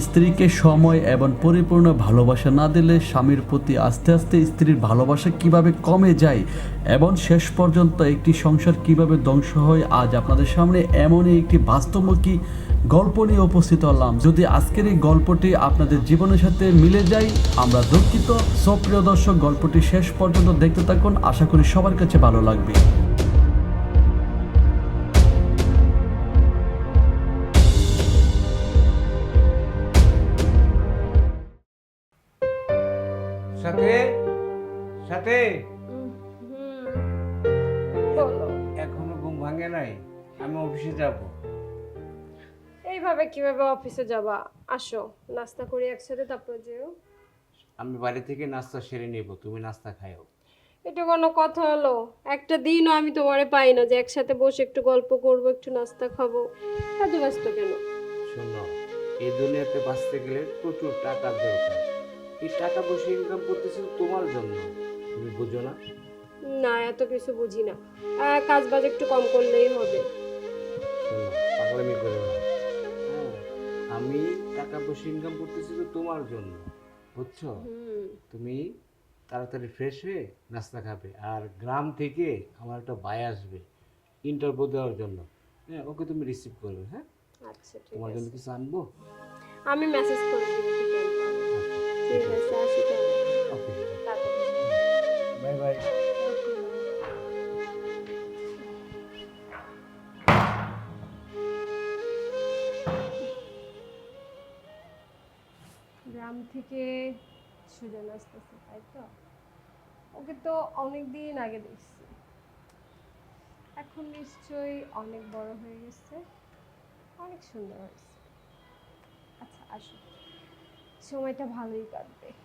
স্ত্রীকে সময় এবং পরিপূর্ণ ভালোবাসা না দিলে স্বামীর প্রতি আস্তে আস্তে স্ত্রীর ভালোবাসা কীভাবে কমে যায় এবং শেষ পর্যন্ত একটি সংসার কীভাবে ধ্বংস হয়, আজ আপনাদের সামনে এমনই একটি বাস্তবমুখী গল্প নিয়ে উপস্থিত হলাম। যদি আজকের এই গল্পটি আপনাদের জীবনের সাথে মিলে যায়, আমরা দুঃখিত। সব প্রিয় দর্শক, গল্পটি শেষ পর্যন্ত দেখতে থাকুন। আশা করি সবার কাছে ভালো লাগবে। আমি অফিসে যাব। এইভাবে কীভাবে অফিসে যাবা? আসো নাস্তা করি একসাথে তারপর যেও। আমি বাড়ি থেকে নাস্তা সেরে নেব তুমি নাস্তা খাও এটা কোনো কথা হলো? একটা দিনও আমি তোমারে পাই না যে একসাথে বসে একটু গল্প করব একটু নাস্তা খাব। এত ব্যস্ত কেন? শোনো এই দুনিয়াতে বাঁচতে গেলে প্রচুর টাকার দরকার। এই টাকা পয়সা ইনকাম করতেছি তোমার জন্য তুমি বুঝো না? না এত কিছু বুঝি না। কাজ বাজ একটু কম করলেই হবে। শোনো পাগলামি করো না হ্যাঁ, আমি টাকা পয়সা ইনকাম করতেছি তো তোমার জন্য বুঝছ? তুমি তাড়াতাড়ি ফ্রেশ হয়ে নাস্তা খাবে আর গ্রাম থেকে আমার একটা ভাই আসবে ইন্টারভিউ দেওয়ার জন্য। হ্যাঁ ওকে তুমি রিসিভ করবে হ্যাঁ? আচ্ছা ঠিক তোমার জন্য কিছু আনব? আমি মেসেজ করে দিব ঠিক আছে? আসি তাহলে। ওকে বাই বাই থেকে সুজন আসতেছে, তাই তো? ওকে তো অনেক দিন আগে দেখছি। এখন নিশ্চয়ই অনেক বড় হয়ে গেছে, অনেক সুন্দর হয়েছে। আচ্ছা আসো। সময়টা ভালোই কাটবে।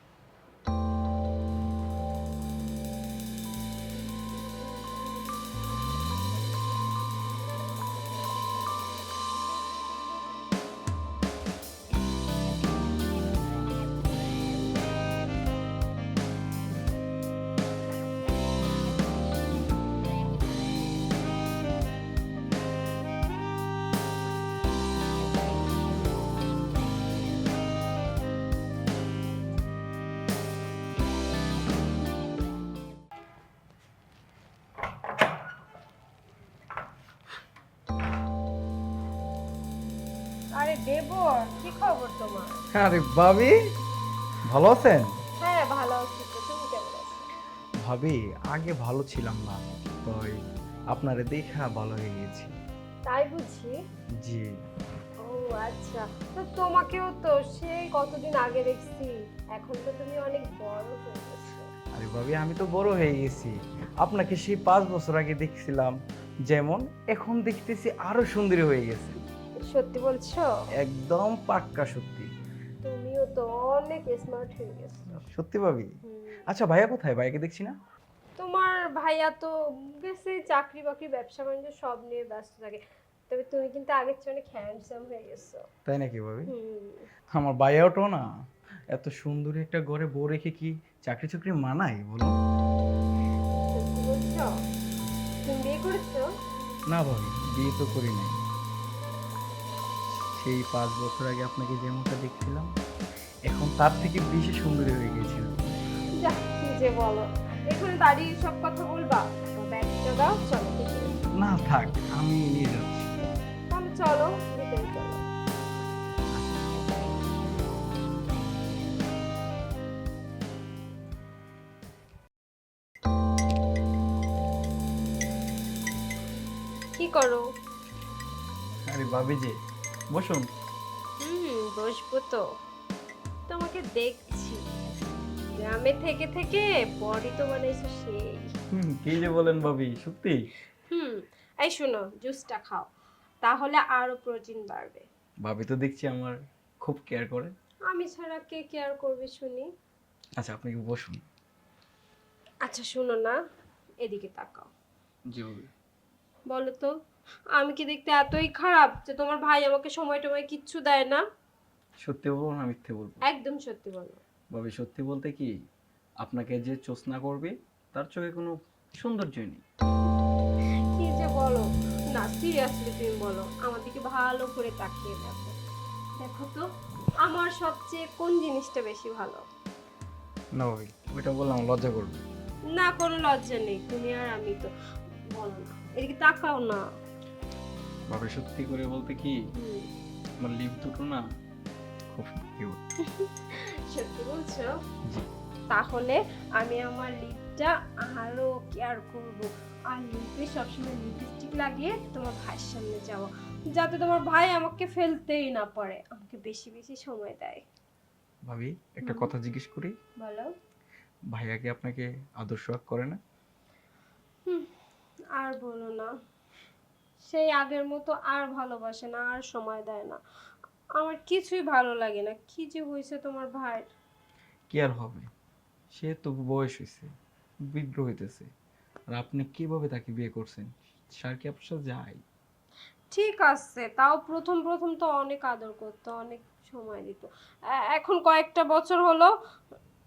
দেবর কি খবর তোমার? আরে ভাবি ভালো আছেন? হ্যাঁ ভালো আছি তো তুমি কেমন আছো? ভাবি আগে ভালো ছিলাম না আপনারে দেখা ভালো হয়ে গেছি। তাই বুঝি? জি। ও আচ্ছা তো তোমাকেও তো সেই কতদিন আগে দেখছি এখন তো তুমি অনেক বড় হয়ে গেছো। আরে ভাবি আমি তো বড় হয়ে গেছি। আপনাকে সেই পাঁচ বছর আগে দেখছিলাম যেমন এখন দেখতেছি আরও সুন্দরী হয়ে গেছে। সত্যি বলছো? একদম পাক্কা সত্যি। তুমিও তো অনেক স্মার্ট হয়ে গেছো। সত্যি ভাবি? আচ্ছা ভাইয়া কোথায়? ভাইয়াকে দেখছি না? তোমার ভাইয়া তো গেছে চাকরি বাকরি ব্যবসা বাণিজ্য সব নিয়ে ব্যস্ত থাকে। তবে তুমি কিন্তু আগের চেয়ে অনেক হ্যান্ডসাম হয়ে গেছো। তাই নাকি ভাবি? আমার ভাইয়াও না এত সুন্দরী একটা ঘরে বউ রেখে কি চাকরি চাকরি মানাই বলো? তুমি বিয়ে করেছ? না ভাবি বিয়ে তো করি নাই। সেই পাঁচ বছর আগে আপনাকে যেমনটা দেখছিলাম এখন তার থেকে বেশি সুন্দরী হয়ে গেছিলাম যা কি যে বলো। এখানে দাঁড়িয়ে সব কথা বলবা? ব্যাগটা দাও চলো না থাক আমি নিয়ে যাচ্ছি। তাহলে চলো ভিতরে চলো। কি করো? আরে ভাবি যে বসুন হুম বসবো তো। তোমাকে দেখছি। গ্রামে থেকে থেকে বডি তো বানাইছো সেই। হুম কি যে বলেন ভাবি সত্যি? হুম এই শোনো জুসটা খাও। তাহলে আরও প্রোটিন বাড়বে। ভাবি তো দেখছি আমার খুব কেয়ার করে। আমি ছাড়া কে কেয়ার করবে শুনি? আচ্ছা আপনি কি বসুন। আচ্ছা শোনো না এদিকে তাকাও। জি ভাবি। বলো তো আমি কি দেখতে এতই খারাপ যে তোমার ভাই আমাকে সময় টময় কিচ্ছু দেয় না? সত্যি বলব না মিথ্যে বলব। একদম সত্যি বলো। ভাবি সত্যি বলতে কি আপনাকে যে চোচনা করবে তার চোখে কোনো সৌন্দর্যই নেই। কি যে বলো? না সিরিয়াসলি তুমি বলো আমার দিকে ভালো করে তাকিয়ে দেখো। দেখো তো আমার সবচেয়ে কোন জিনিসটা বেশি ভালো? না ভাবি ওইটা বললাম লজ্জা করবে। না কোনো লজ্জা নেই তুমি আর আমি তো বলো না। এদিকে তাকাও না। ভাবি সত্যি করে বলতে কি আমার লিপ দুটো না খুব কিউট সত্যি বলছো? তাহলে আমি আমার লিপটা আরও কেয়ার করব। আর লিপে সবসময় লিপস্টিক লাগিয়ে তোমার ভাইয়ের সামনে যাব। যাতে তোমার ভাই আমাকে ফেলতেই না পারে আমাকে বেশি বেশি সময় দেয়। ভাবি একটা কথা জিজ্ঞেস করি। বলো। ভাইয়া কি আপনাকে আদর্শ করে না? আর বলো না। সেই আগের মতো আর ভালোবাসে না আর সময় দেয় না। আমার কিছুই ভালো লাগে না। কি যে হয়েছে তোমার ভাই? কি আর হবে? সে তো বয়স হয়েছে বৃদ্ধ হইতেছে। আর আপনি কীভাবে তাকে বিয়ে করছেন? স্যার কি আপনার সাথে যায়? ঠিক আছে তাও প্রথম প্রথম তো অনেক আদর করতো অনেক সময় দিত। এখন কয়েকটা বছর হলো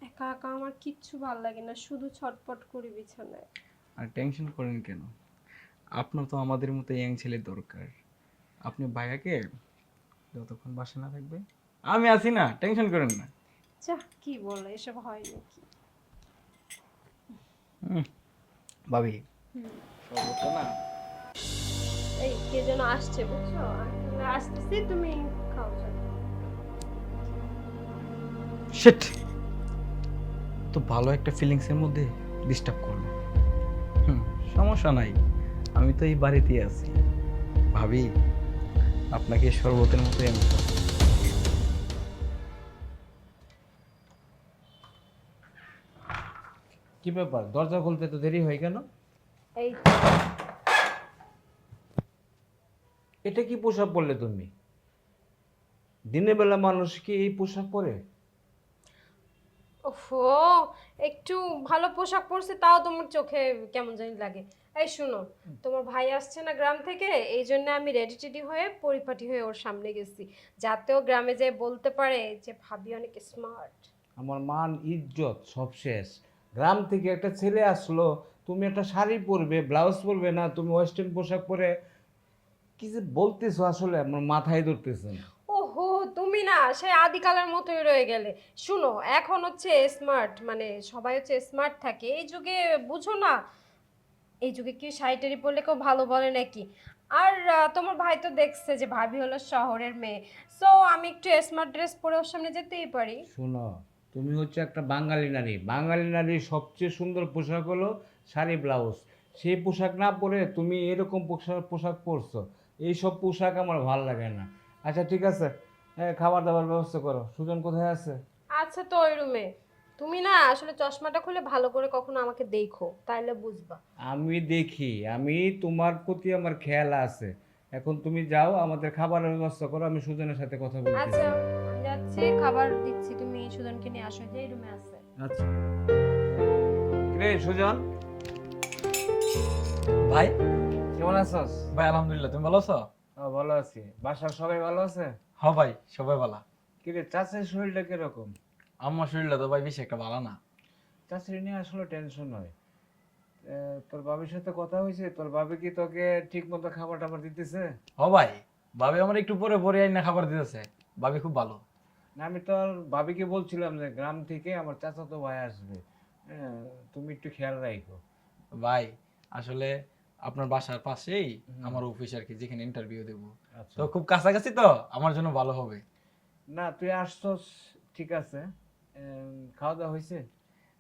একা একা আমার কিচ্ছু ভালো লাগে না শুধু ছটপট করি বিছানায়। আর টেনশন করেন কেন? আপনার তো আমাদের মতো ইয়াং ছেলের দরকার। আপনি ভাইয়াকে যতক্ষণ বাসা না থাকবে আমি আছি না টেনশন করেন না। যা কি বলে এসব হয় নাকি? ভাবি। সর্বত না। এই কে যেন আসছে বুঝছ? আমি আসতেছি তুমি খাও। শিট তো ভালো একটা ফিলিংসের মধ্যে ডিস্টার্ব করল। হুম সমস্যা নাই। আমি তো এই বাড়িতেই আছি। ভাবি আপনাকে শরবতের মতোই আমি কি ব্যাপার? দরজা খুলতে তো দেরি হয় কেন? এই এটা কি পোশাক পরলে তুমি? দিনের বেলা মানুষ কি এই পোশাক পরে? ওফো একটু ভালো পোশাক পরছে তাও তোমার চোখে কেমন জানি লাগে। এই শুনো তোমার ভাই আসছে না গ্রাম থেকে এই জন্য আমি রেডি টেডি হয়ে পরিপাটি হয়ে ওর সামনে গেছি। যাতে ও গ্রামে যেয়ে বলতে পারে যে ভাবি অনেক স্মার্ট আমার মান ইজ্জত সব শেষ। গ্রাম থেকে একটা ছেলে আসলো তুমি একটা শাড়ি পরবে ব্লাউজ পরবে না তুমি ওয়েস্টার্ন পোশাক পরে কি যে বলতেছো আসলে আমার মাথায় ধরতেছে না। ওহো তুমি না সেই আদিকালের মতোই রয়ে গেলে। শুনো এখন হচ্ছে স্মার্ট মানে সবাই হচ্ছে স্মার্ট থাকে। এই যুগে বুঝো না এই যুগে কি শাড়ি টাড়ি পরলে কেউ ভালো বলে নাকি? আর তোমার ভাই তো দেখছে যে ভাবি হলো শহরের মেয়ে। সো আমি একটু স্মার্ট ড্রেস পরে ওর সামনে যেতেই পারি। শোনো তুমি হচ্ছে একটা বাঙালি নারী। বাঙালি নারীর সবচেয়ে সুন্দর পোশাক হলো শাড়ি ব্লাউজ সেই পোশাক না পরে তুমি এরকম পোশাক পোশাক পরছো। এইসব পোশাক আমার ভালো লাগে না। আচ্ছা ঠিক আছে। হ্যাঁ খাবার দাবার ব্যবস্থা করো। সুজন কোথায় আছে? আচ্ছা তো ওই রুমে তুমি না আসলে চশমাটা খুলে ভালো করে কখনো আমাকে দেখো তাইলে বুঝবা। আমি দেখি আমি তোমার প্রতি আমার খেয়াল আছে। এখন তুমি যাও আমাদের খাবারের ব্যবস্থা করো আমি সুজনের সাথে কথা বলতে আচ্ছা যাচ্ছি খাবার দিচ্ছি তুমি সুজনকে নিয়ে আসো যে রুমে আছে। আচ্ছা। রে সুজন? ভাই? কেমন আছস? ভাই আলহামদুলিল্লাহ তুমি ভালো আছো? ও, ভালো আছি। বাসার সবাই ভালো আছে? হ্যাঁ ভাই সবাই ভালো। কিরে চাষের শরীরটা কীরকম? আমার শরীরটা তো ভাই বেশি একটা ভালো না। চাষের নিয়ে আসলে টেনশন হয় তোর বাবির সাথে কথা হয়েছে তোর বাবি কি তোকে ঠিক মতো খাবার টাবার দিতেছে? হ ভাই ভাবি আমার একটু পরে পরে আইনা খাবার দিতেছে। ভাবি খুব ভালো। না আমি তোর বাবিকে বলছিলাম যে গ্রাম থেকে আমার চাচা তো ভাই আসবে। হ্যাঁ তুমি একটু খেয়াল রাখো ভাই আসলে আপনার বাসার পাশেই আমার অফিস আর কি যেখানে ইন্টারভিউ দেবো। আচ্ছা। তো খুব কাছাকাছি তো আমার জন্য ভালো হবে। না তুই আসছস ঠিক আছে। খাওয়া দাওয়া হয়েছে?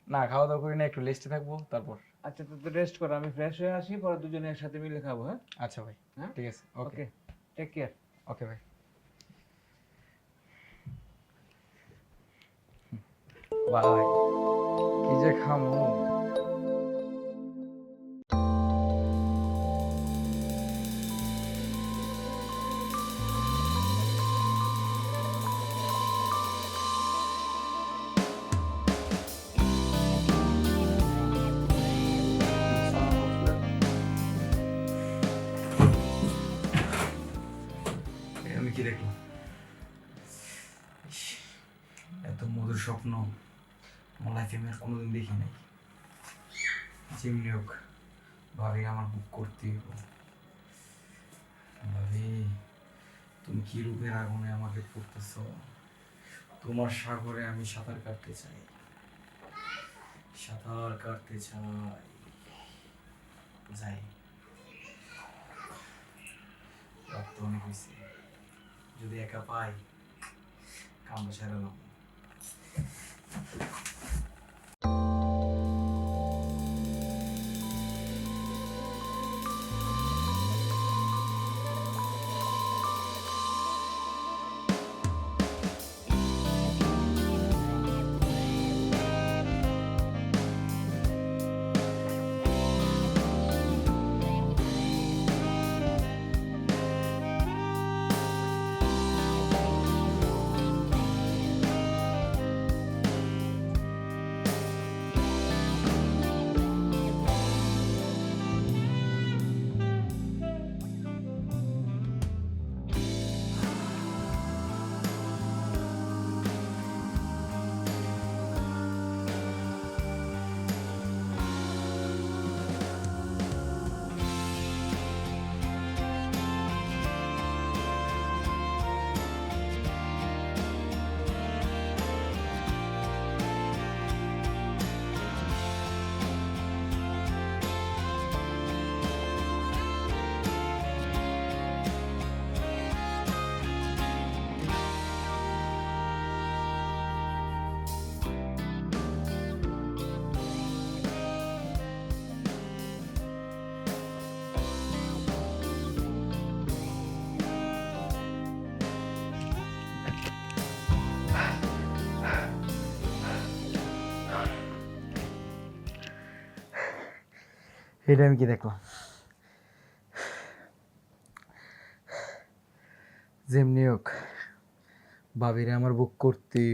না খাওয়া দাওয়া করি না একটু লিস্টে থাকব তারপর। আচ্ছা তো রেস্ট কর আমি ফ্রেশ হয়ে আসি পরে দুজনে একসাথে মিলে খাব হ্যাঁ? আচ্ছা ভাই হ্যাঁ? ঠিক আছে ওকে ওকে টেক কেয়ার ওকে ভাই। বাই। কি যে খামু। লাইফে আমি কোনোদিন দেখি নাই। যেমনি হোক, ভাবি আমার বুক করতে ভাবি, তুমি কি রূপের আগুনে আমাকে পড়তেছ? তোমার সাগরে আমি সাঁতার কাটতে চাই। সাঁতার কাটতে চাই। যাই। রক্ত অনেক হয়েছে যদি একা পাই, কামড়া ছাড়ালাম এটা আমি কি দেখলাম? যেমনি হোক বাবিরে আমার বুক করতেই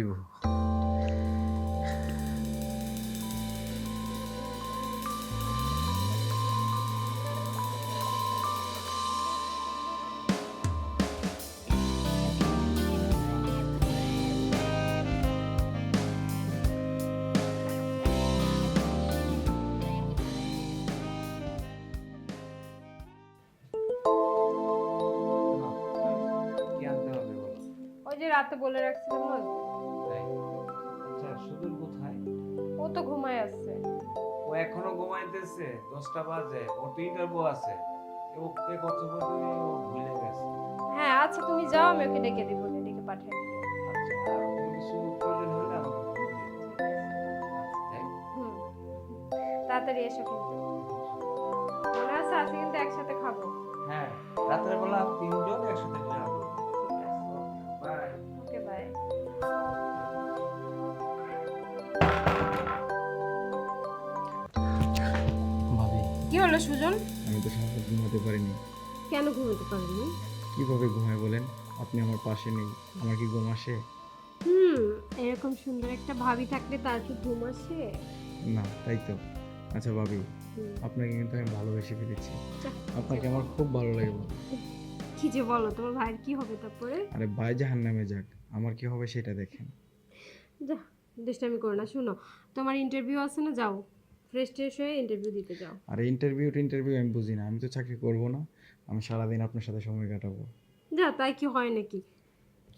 ঘুমাইতেছে দশটা বাজে ওর তো ইন্টারভিউ আছে। ও এ কত বলতে ও ভুলে গেছে। হ্যাঁ আচ্ছা তুমি যাও আমি ওকে ডেকে দিব ডেকে পাঠিয়ে দিব। আচ্ছা আর কিছু প্রয়োজন হলে আমাকে ফোন দিও। আচ্ছা হুম। তাড়াতাড়ি এসো কিন্তু। মনে আছে আজকে কিন্তু একসাথে খাব। হ্যাঁ রাতের বেলা তিনজন একসাথে হলো সুজন? আমি তো সারা ঘুমাতে পারিনি। কেন ঘুমাতে পারিনি? কীভাবে ঘুমায় বলেন? আপনি আমার পাশে নেই। আমার কি ঘুম আসে? হুম এরকম সুন্দর একটা ভাবি থাকলে তার কি ঘুম আসে? না তাই তো। আচ্ছা ভাবি আপনাকে কিন্তু আমি ভালোবেসে ফেলেছি। আপনাকে আমার খুব ভালো লাগে কি যে বলো তোমার ভাইয়ের কি হবে তারপরে? আরে ভাই জাহান নামে যাক। আমার কি হবে সেটা দেখেন। যা দুষ্টামি করো না শুনো। তোমার ইন্টারভিউ আছে না যাও। ফ্রেশ ট্রেশ হয়ে ইন্টারভিউ দিতে যাও। আর ইন্টারভিউ ইন্টারভিউ আমি বুঝি না আমি তো চাকরি করব না আমি সারাদিন আপনার সাথে সময় কাটাবো। যা তাই কি হয় নাকি?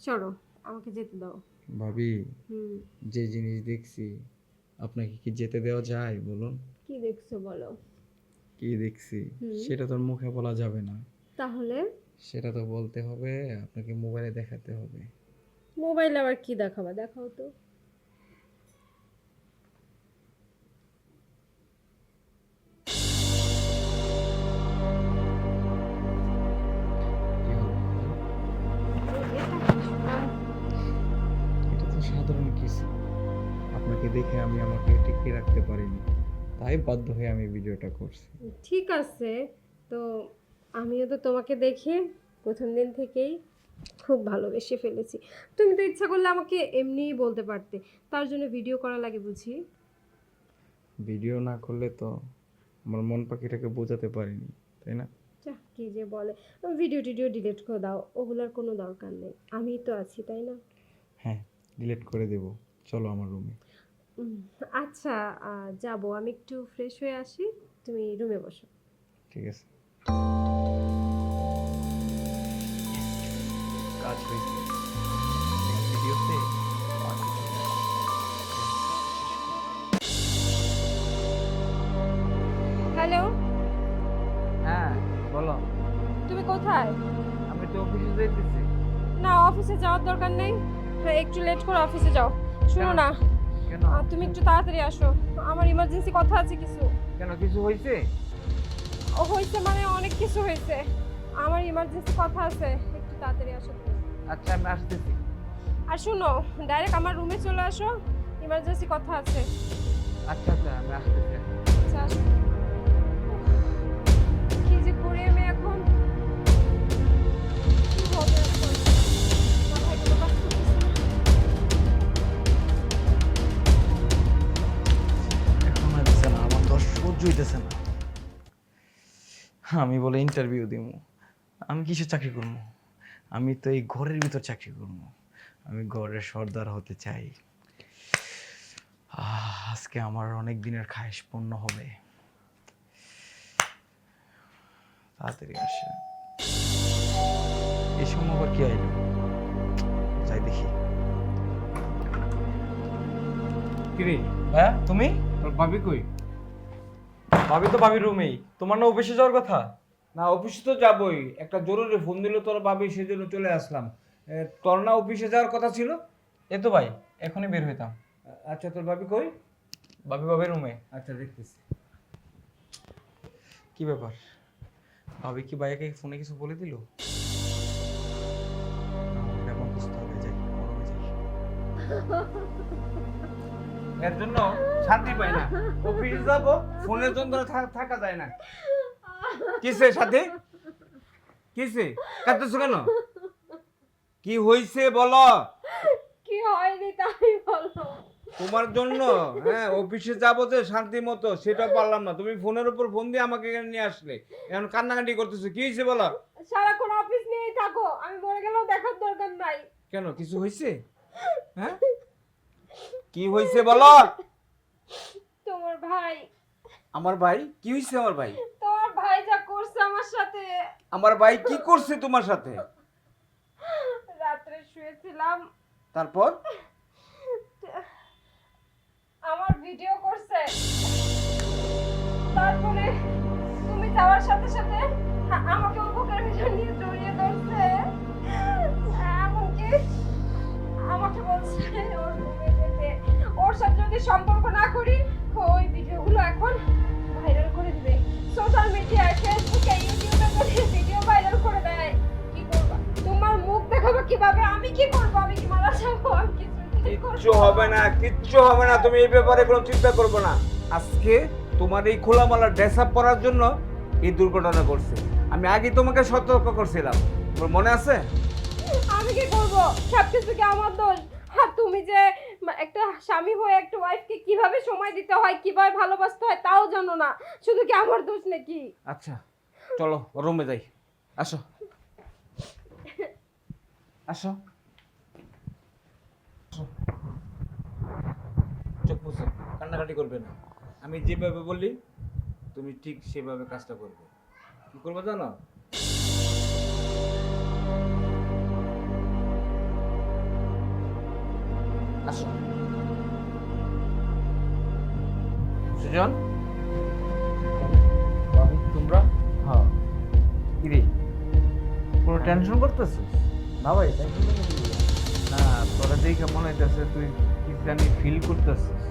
চলো আমাকে যেতে দাও। ভাবি যে জিনিস দেখছি আপনাকে কি যেতে দেওয়া যায় বলুন? কি দেখছ বলো? কি দেখছি। সেটা তোর মুখে বলা যাবে না। তাহলে? সেটা তো বলতে হবে আপনাকে মোবাইলে দেখাতে হবে। মোবাইলে আবার কি দেখাবা? দেখাও তো। তাই বাধ্য হয়ে আমি ভিডিওটা করছি। ঠিক আছে তো আমিও তো তোমাকে দেখে প্রথম দিন থেকেই খুব ভালোবেসে ফেলেছি। তুমি তো ইচ্ছা করলে আমাকে এমনিই বলতে পারতে তার জন্য ভিডিও করা লাগে বুঝি? ভিডিও না করলে তো আমার মন পাখিটাকে বোঝাতে পারিনি তাই না? যা কি যে বলে। ভিডিও টিডিও ডিলিট করে দাও ওগুলোর কোনো দরকার নেই। আমিই তো আছি তাই না? হ্যাঁ ডিলিট করে দেব। চলো আমার রুমে আচ্ছা যাব। আমি একটু ফ্রেশ হয়ে আসি তুমি রুমে বসো। ঠিক আছে। কাজ হয়েছে ভিডিওতে হ্যালো হ্যাঁ বলো। তুমি কোথায়? আমি তো অফিসে যাইতেছি। না অফিসে যাওয়ার দরকার নেই। হ্যাঁ একটু লেট করে অফিসে যাও। শোনো? না। কেন? আর তুমি একটু তাড়াতাড়ি আসো। আমার ইমার্জেন্সি কথা আছে কিছু। কেন কিছু হয়েছে ও হয়েছে মানে অনেক কিছু হয়েছে আমার ইমার্জেন্সি কথা আছে একটু তাড়াতাড়ি আসো আচ্ছা আমি আসতেছি। আর শোনো ডাইরেক্ট আমার রুমে চলে আসো ইমার্জেন্সি কথা আছে। আচ্ছা আচ্ছা আমি আসতেছি। আচ্ছা আসো। সহ্য হইতেছে না। আমি বলে ইন্টারভিউ দিব আমি কিসের চাকরি করব আমি তো এই ঘরের ভিতর চাকরি করব আমি ঘরের সর্দার হতে চাই। আজকে আমার অনেক দিনের খায়েশ পূর্ণ হবে। তাড়াতাড়ি আসে এই সময় আবার কি আইলো? যাই দেখি। কিরে? হ্যাঁ তুমি? তোর ভাবি কই? ভাবি তো ভাবি রুমেই তোমার না অফিসে যাওয়ার কথা? না অফিসে তো যাবই। একটা জরুরি ফোন দিল তোর ভাবি সেজন্য চলে আসলাম। এ, তোর না অফিসে যাওয়ার কথা ছিল? এ তো ভাই এখনই বের হইতাম। আচ্ছা তোর ভাবি কই? ভাবি ভাবি রুমে আচ্ছা দেখতেছি। কি ব্যাপার? ভাবি কি ভাইয়াকে ফোনে কিছু বলে দিল? না, এখন বুঝতে হবে যাই আমার রুমে যাই এর জন্য শান্তি পাই না। অফিসে যাব ফোনের জন্য থাকা যায় না। কিসে সাথে কিসে? কাঁদতেছো কেন? কি হইছে বলো? কি হয়নি তাই বলো। তোমার জন্য হ্যাঁ অফিসে যাব যে শান্তি মতো সেটা পারলাম না। তুমি ফোনের উপর ফোন দিয়ে আমাকে এখানে নিয়ে আসলে। এখন কান্নাকাটি করতেছো কি হয়েছে বলো? সারাক্ষণ অফিস নিয়েই থাকো আমি মরে গেলেও দেখার দরকার নাই। কেন কিছু হয়েছে হ্যাঁ? কি হয়েছে বলো? তোমার ভাই। আমার ভাই? কি হয়েছে আমার ভাই? তোমার ভাই যা করছে আমার সাথে। আমার ভাই কি করছে তোমার সাথে? রাত্রে শুয়েছিলাম। তারপর? আমার ভিডিও করছে। তারপরে তুমি যাওয়ার সাথে সাথে আমাকে ওর বুকের ভিতর নিয়ে জড়িয়ে ধরছে। এমনকি আমাকে বলছে ওর সাথে সম্পর্ক না করি ওই ভিডিওগুলো এখন ভাইরাল করে দিবে। সোশ্যাল মিডিয়ায় ফেসবুকে ইউটিউবে যদি ভিডিও ভাইরাল করে দেয়। কি করবা? তোমার মুখ দেখাবো কীভাবে? আমি কি করব? আমি কি মারা যাব? আমি কিচ্ছু হবে না কিচ্ছু হবে না। তুমি এই ব্যাপারে কোনো চিন্তা করবে না। আজকে তোমার এই খোলামালা ড্রেস আপ পরার জন্য এই দুর্ঘটনা করছে আমি আগে তোমাকে সতর্ক করছিলাম। তোমার মনে আছে? আমি কি করব? সবকিছু কি আমার দোষ? আর তুমি যে একটা স্বামী হয়ে একটা ওয়াইফকে কীভাবে সময় দিতে হয়, কীভাবে ভালোবাসতে হয়, তাও জানো না। শুধু কি আমার দোষ নাকি? আচ্ছা চলো রুমে যাই। আসো। আসো। চোখ মুছো, কান্নাকাটি করবে না। আমি যেভাবে বললি, তুমি ঠিক সেভাবে কাজটা করবে। কি করবে জানো? আসো। সুজন? তোমরা? হ্যাঁ। কিরে? কোনো টেনশন করতেছিস? না ভাই তাই না তোরা দেখে মনে হইতেছে তুই কি জানি ফিল করতেছিস।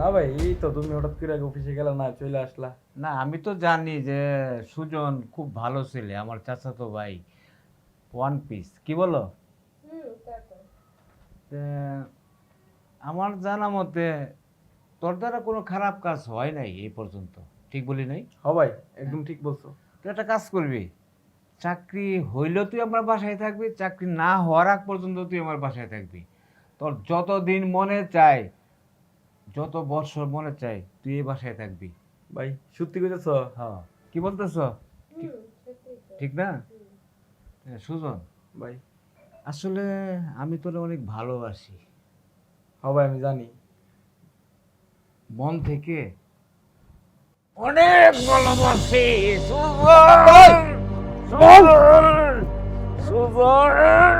না ভাই এই তো তুমি হঠাৎ করে অফিসে গেলে না চলে আসলা। না আমি তো জানি যে সুজন খুব ভালো ছেলে আমার চাচাতো ভাই। ওয়ান পিস কি বলো? তে, আমার জানা মতে তোর দ্বারা কোনো খারাপ কাজ হয় নাই এই পর্যন্ত। ঠিক বলি নাই? হ ভাই একদম ঠিক বলছো। তুই একটা কাজ করবি চাকরি হইলেও তুই আমার বাসায় থাকবি চাকরি না হওয়ার আগ পর্যন্ত তুই আমার বাসায় থাকবি। তোর যত দিন মনে চায় যত বছর মনে চায় তুই এই বাসায় থাকবি। ভাই সত্যি কইতেছ? হ্যাঁ কি বলতেছ? ঠিক না? হ্যাঁ, সুজন ভাই। আসলে আমি তোরে অনেক ভালোবাসি। ভাই আমি জানি। মন থেকে? অনেক ভালোবাসি সুজন সুজন সুজন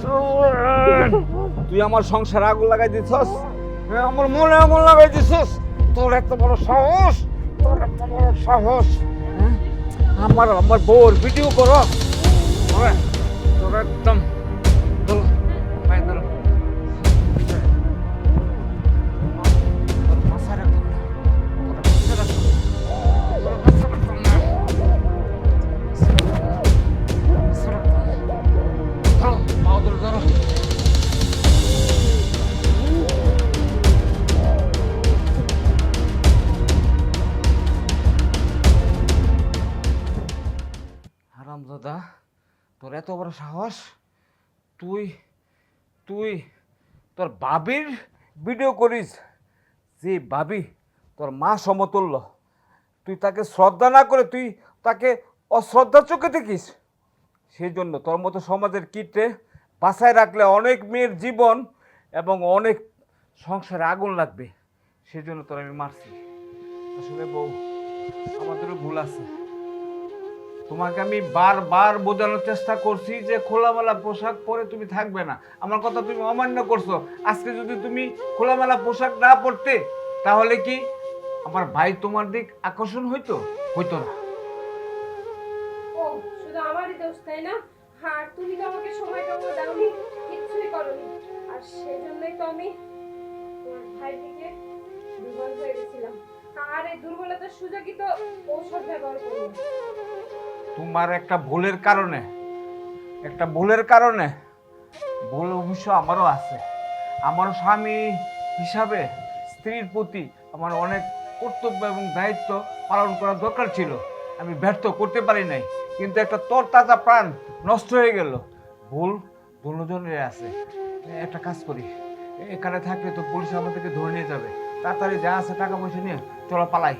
সুজন তুই আমার সংসার আগুন লাগাই দিছস? হ্যাঁ, আমার মনে আগুন লাগাই দিছস। তোর এত বড় সাহস? তোর এত বড় সাহস? হ্যাঁ? আমার আমার বউর ভিডিও করো তোরা তোরা একদম বড় সাহস। তুই তুই তোর বাবির ভিডিও করিস। যে বাবি তোর মা সমতুল্য। তুই তাকে শ্রদ্ধা না করে তুই তাকে অশ্রদ্ধার চোখে দেখিস। সেই জন্য তোর মতো সমাজের কীটে বাসায় রাখলে অনেক মেয়ের জীবন এবং অনেক সংসারে আগুন লাগবে। সেই জন্য তোর আমি মারছি। আসলে বউ, আমাদেরও ভুল আছে। তোমাকে আমি বারবার বোঝানোর চেষ্টা করছি যে খোলামেলা পোশাক পরে তুমি থাকবে না। আমার কথা তুমি অমান্য করছ। আজকে যদি তুমি খোলামেলা পোশাক না পরতে, তাহলে কি আমার ভাই তোমার দিক আকর্ষণ হইতো? হইতো না। ও, শুধু আমারই দোষ, তাই না? আর তুমি তো আমাকে সময় টময় দাওনি, কিচ্ছুই করনি। আর তো আমি তোমার দুর্বল হয়ে গেছিলাম। আর এই দুর্বলতার সুযোগই তো ঔষধ ব্যবহার তোমার একটা ভুলের কারণে, একটা ভুলের কারণে ভুল অবশ্য আমারও আছে। আমার স্বামী হিসাবে স্ত্রীর প্রতি আমার অনেক কর্তব্য এবং দায়িত্ব পালন করা দরকার ছিল। আমি ব্যর্থ করতে পারি নাই, কিন্তু একটা তোর তাজা প্রাণ নষ্ট হয়ে গেল। ভুল দুজনের আছে। একটা কাজ করি, এখানে থাকলে তো পুলিশ আমাদেরকে ধরে নিয়ে যাবে। তাড়াতাড়ি যা আছে টাকা পয়সা নিয়ে চলো, পালাই।